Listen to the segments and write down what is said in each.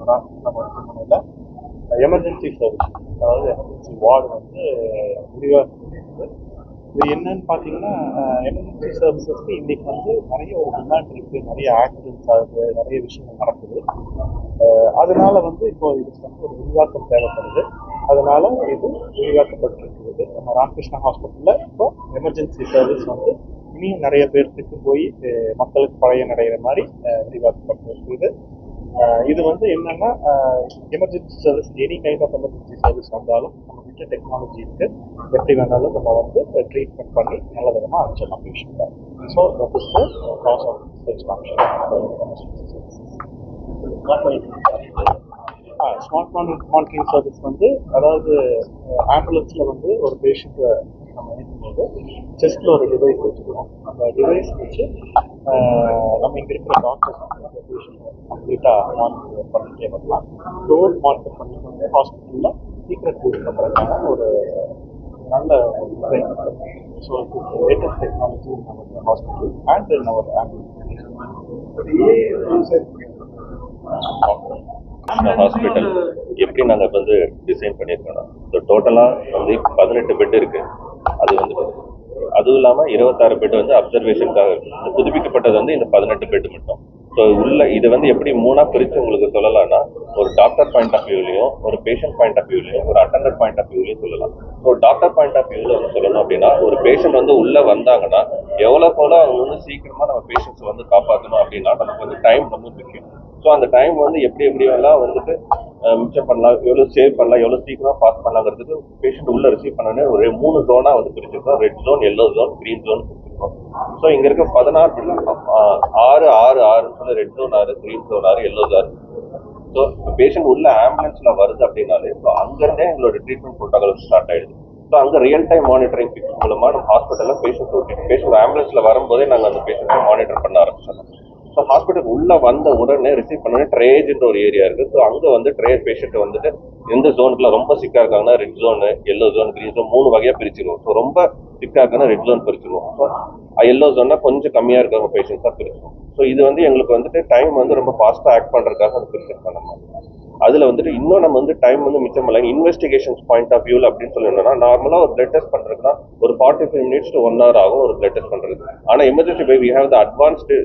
மருத்துவமனையில் emergency service அதாவது emergency ward வந்து விரிவாக்கப்பட்டிருக்கு இது என்னன்னு பார்த்தீங்கன்னா எமர்ஜென்சி சர்வீசஸ்க்கு இன்னைக்கு வந்து நிறைய ஒரு டிமாண்ட் இருக்குது நிறைய ஆக்சிடென்ட்ஸ் ஆகுது. நிறைய விஷயங்கள் நடக்குது. அதனால வந்து இப்போ இதுக்கு வந்து ஒரு விரிவாக்கம் தேவைப்படுது. அதனால இது விரிவாக்கப்பட்டிருக்கிறது. நம்ம ராமகிருஷ்ணா ஹாஸ்பிட்டலில் இப்போ எமர்ஜென்சி சர்வீஸ் வந்து இனியும் நிறைய பேர்த்துக்கு போய் மக்களுக்கு பழைய நடைகிற மாதிரி அஹ் விரிவாக்கப்பட்டிருக்குது இது வந்து என்னன்னா emergency service any kind of emergency service வந்தாலும் நம்ம கிட்ட டெக்னாலஜி இருக்கு. எப்படி வேணாலும் நம்ம வந்து ட்ரீட்மெண்ட் பண்ணி நல்ல விதமாக அனுப்பிச்சிடலாம் பேஷண்ட்டை so that is cause of expansion smart monitoring service வந்து அதாவது ஆம்புலன்ஸில் வந்து ஒரு பேஷண்ட்டை நம்ம ஏற்றும்போது செஸ்ட்டில் ஒரு டிவைஸ் வச்சுக்கிறோம் அந்த டிவைஸ் வச்சு நம்ம இங்கே இருக்கிற டாக்டர்ஸ் கம்ப்ளீட்டாக மானிட்டர் பண்ணிட்டே வரலாம். டோர் மானிட்டர் பண்ணி வந்து ஹாஸ்பிட்டலில் சீக்கிரம் ட்ரீட் பண்ணுறதுக்கான ஒரு நல்ல so latest technology our hospital and in our Krishna hospital எப்படி நாங்கள் வந்து டிசைன் பண்ணியிருக்கோம்னா ஸோ டோட்டலாக வந்து பதினெட்டு பெட் இருக்கு. அது வந்து அதுவும் இல்லாமல் இருபத்தாறு பெட் வந்து அப்சர்வேஷனுக்காக இருக்கு. புதுப்பிக்கப்பட்டது வந்து இந்த பதினெட்டு பெட் மட்டும். ஸோ உள்ள இது வந்து எப்படி மூணாக பிரித்து உங்களுக்கு சொல்லலாம்னா ஒரு டாக்டர் பாயிண்ட் ஆஃப் வியூலையும் ஒரு பேஷண்ட் பாயிண்ட் ஆஃப் வியூலையும் ஒரு அட்டண்டர் பாயிண்ட் ஆஃப் வியூலையும் சொல்லலாம். ஸோ டாக்டர் பாயிண்ட் ஆஃப் வியூவில் வந்து சொல்லணும் அப்படின்னா ஒரு பேஷண்ட் வந்து உள்ளே வந்தாங்கன்னா எவ்வளோக்கு எவ்வளோ அவங்க வந்து சீக்கிரமாக நம்ம பேஷண்ட்ஸ் வந்து காப்பாற்றணும் அப்படின்னா நமக்கு வந்து டைம் ரொம்ப முக்கியம். ஸோ அந்த டைம் வந்து எப்படி எப்படி எல்லாம் வந்துட்டு மிச்சம் பண்ணலாம் எவ்வளோ சேவ் பண்ணலாம் எவ்வளோ சீக்கிரமாக பாஸ் பண்ணலாங்கிறதுக்கு பேஷண்ட் உள்ள ரிசீவ் பண்ணோடனே ஒரு மூணு ஜோனாக வந்து பிரிச்சிருக்கோம். Red zone yellow zone green zone பிரிச்சிருக்கோம். So இங்கே இருக்க பதினாறு ஆறு ஆறு ஆறுன்னு சொல்லி ரெட் ஜோன் ஆறு க்ரீன் ஜோன் ஆறு எல்லோ ஜோன் ஸோ பேஷண்ட் உள்ள ஆம்புலன்ஸ்ல வருது அப்படின்னாலே ஸோ அங்கேருந்தே எங்களோட ட்ரீட்மெண்ட் ப்ரோட்டோகால் ஸ்டார்ட் ஆயிடுது. ஸோ அங்கே ரியல் டைம் மானிட்டரிங் மூலமாக நம்ம ஹாஸ்பிட்டலில் பேஷண்ட் ஓட்டிட்டு பேஷண்ட் ஆம்புலன்ஸ்ல வரும்போதே நாங்கள் அந்த பேஷண்ட்டை மானிட்டர் பண்ண ஆரம்பிச்சிடலாம் ஸோ ஹாஸ்பிட்டல் உள்ள வந்த உடனே ரிசீவ் பண்ண ட்ரேஜ்ன்ற ஒரு ஏரியா இருக்கு. ஸோ அங்கே வந்து ட்ரேஜ் பேஷண்ட் வந்துட்டு எந்த ஜோனுக்குள்ள ரொம்ப சிக்கா இருக்காங்கன்னா red zone yellow zone green zone மூணு வகையா பிரிச்சிருவோம். ஸோ ரொம்ப சிக்கா இருக்காங்கன்னா ரெட் ஜோன் பிரிச்சிருவோம். ஸோ எல்லோ ஜோன்னா கொஞ்சம் கம்மியா இருக்கிறவங்க பேஷண்ட்ஸாக பிரிச்சிருவோம். ஸோ இது வந்து எங்களுக்கு வந்துட்டு டைம் வந்து ரொம்ப ஃபாஸ்ட்டாக ஆக்ட் பண்றதுக்காக அது பிரிச்சிருக்கோம் நம்ம. அதுல வந்துட்டு இன்னும் நம்ம வந்து டைம் வந்து மிச்சம் பண்ணலாம் இன்வெஸ்டிகேஷன்ஸ் பாயிண்ட் ஆஃப் வியூல அப்படின்னு சொல்லணும்னா நார்மலா ஒரு பிளட் டெஸ்ட் பண்ணுறதுனா ஒரு forty five minutes to one hour ஆகும் ஒரு பிளட் டெஸ்ட் பண்றது. ஆனா emergency by we have the advanced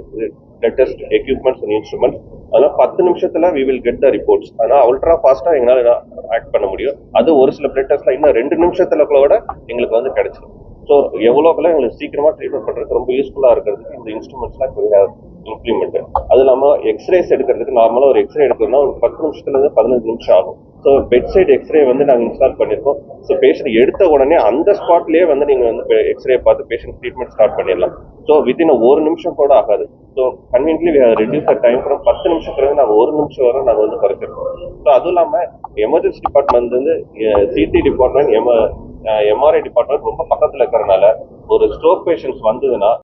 blood test equipments and instruments அதனால பத்து நிமிஷத்துல we will get the reports ஆனால் அல்ட்ரா ஃபாஸ்டா எங்களால ஆக்ட் பண்ண முடியும்? அது ஒரு சில பிளட் டெஸ்ட்ல இன்னும் ரெண்டு நிமிஷத்துல கூட எங்களுக்கு வந்து கிடைச்சிடும் ஸோ எவ்வளோக்கெல்லாம் எங்களுக்கு சீக்கிரமா ட்ரீட்மெண்ட் பண்றதுக்கு ரொம்ப யூஸ்ஃபுல்லா இருக்கிறதுக்கு இந்த இன்ஸ்ட்ருமெண்ட்ஸ்லாம் இப்போ இம்ப்ளிமெண்ட் அது இல்லாமல் எக்ஸ்ரேஸ் எடுக்கிறதுக்கு நார்மலாக ஒரு எக்ஸ்ரே எடுக்கணும்னா ஒரு பத்து நிமிஷத்துல இருந்து பதினஞ்சு நிமிஷம் ஆகும். ஸோ பெட் சைடு எக்ஸ்ரே வந்து நாங்கள் இன்ஸ்டால் பண்ணியிருக்கோம் ஸோ பேஷண்ட் எடுத்த உடனே அந்த ஸ்பாட்லேயே வந்து நீங்கள் வந்து எக்ஸ்ரே பார்த்து பேஷண்ட் ட்ரீட்மெண்ட் ஸ்டார்ட் பண்ணிடலாம். ஸோ வித்தின் ஒரு நிமிஷம் கூட ஆகாது. So conveniently reduce the time from பத்து நிமிஷத்துலேருந்து நாங்கள் ஒரு நிமிஷம் வரை நாங்கள் வந்து குறைச்சிருக்கோம் ஸோ அதுவும் இல்லாமல் எமர்ஜென்சி டிபார்ட்மெண்ட் வந்து சிடி டிபார்ட்மெண்ட் எம எம்ஆர்ஐ டிபார்ட்மெண்ட் ரொம்ப பக்கத்தில் இருக்கிறனால ஒரு ஸ்ட்ரோக் பேஷண்ட்ஸ் வந்ததுன்னா